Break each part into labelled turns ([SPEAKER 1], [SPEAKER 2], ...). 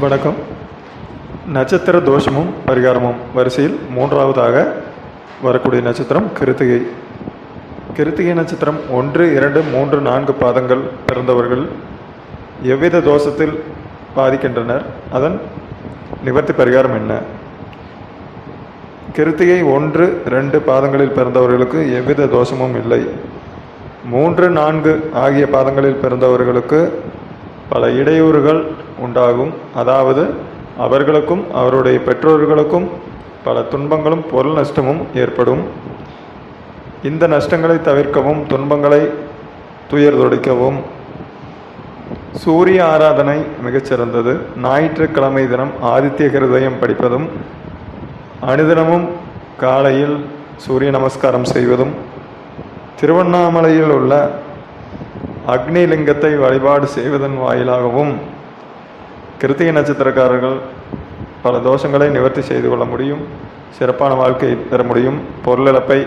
[SPEAKER 1] வணக்கம். நட்சத்திர தோஷமும் பரிகாரமும் வரிசையில் மூன்றாவதாக வரக்கூடிய நட்சத்திரம் கிருத்திகை. கிருத்திகை நட்சத்திரம் ஒன்று இரண்டு மூன்று நான்கு பாதங்கள் பிறந்தவர்கள் எவ்வித தோஷத்தில் பாதிக்கின்றனர்? அதன் நிவர்த்தி பரிகாரம் என்ன? கிருத்திகை ஒன்று ரெண்டு பாதங்களில் பிறந்தவர்களுக்கு எவ்வித தோஷமும் இல்லை. மூன்று நான்கு ஆகிய பாதங்களில் பிறந்தவர்களுக்கு பல இடையூறுகள் உண்டாகும். அதாவது அவர்களுக்கும் அவருடைய பெற்றோர்களுக்கும் பல துன்பங்களும் பொருள் நஷ்டமும் ஏற்படும். இந்த நஷ்டங்களை தவிர்க்கவும் துன்பங்களை துயர் துடைக்கவும் சூரிய ஆராதனை மிகச்சிறந்தது ஞாயிற்றுக்கிழமை தினம் ஆதித்ய ஹிருதயம் படிப்பதும் அனுதினமும் காலையில் சூரிய நமஸ்காரம் செய்வதும் திருவண்ணாமலையில் உள்ள அக்னிலிங்கத்தை வழிபாடு செய்வதன் வாயிலாகவும் கிருத்திகை நட்சத்திரக்காரர்கள் பல தோஷங்களை நிவர்த்தி செய்து கொள்ள முடியும் சிறப்பான வாழ்க்கையை பெற முடியும் பொருளிழப்பை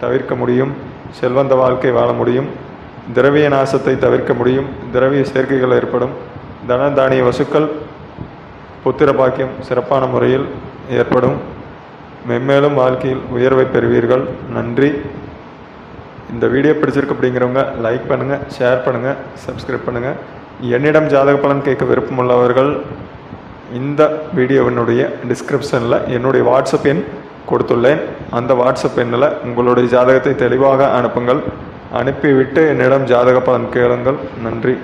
[SPEAKER 1] தவிர்க்க முடியும் செல்வந்த வாழ்க்கை வாழ முடியும் திரவிய நாசத்தை தவிர்க்க முடியும் திரவிய சேர்க்கைகள் ஏற்படும் தன தானிய வசுக்கள் புத்திர பாக்கியம் சிறப்பான முறையில் ஏற்படும். மென்மேலும் வாழ்க்கையில் உயர்வை பெறுவீர்கள். நன்றி. இந்த வீடியோ பிடிச்சிருக்கு அப்படிங்கிறவங்க லைக் பண்ணுங்கள் ஷேர் பண்ணுங்கள் சப்ஸ்கிரைப் பண்ணுங்கள் என்னிடம் ஜாதக பலன் கேட்க விருப்பமுள்ளவர்கள் இந்த வீடியோவினுடைய டிஸ்கிரிப்ஷனில் என்னுடைய வாட்ஸ்அப் எண் கொடுத்துள்ளேன். அந்த வாட்ஸ்அப் எண்ணில் உங்களுடைய ஜாதகத்தை தெளிவாக அனுப்புங்கள். அனுப்பிவிட்டு என்னிடம் ஜாதக பலன் கேளுங்கள். நன்றி.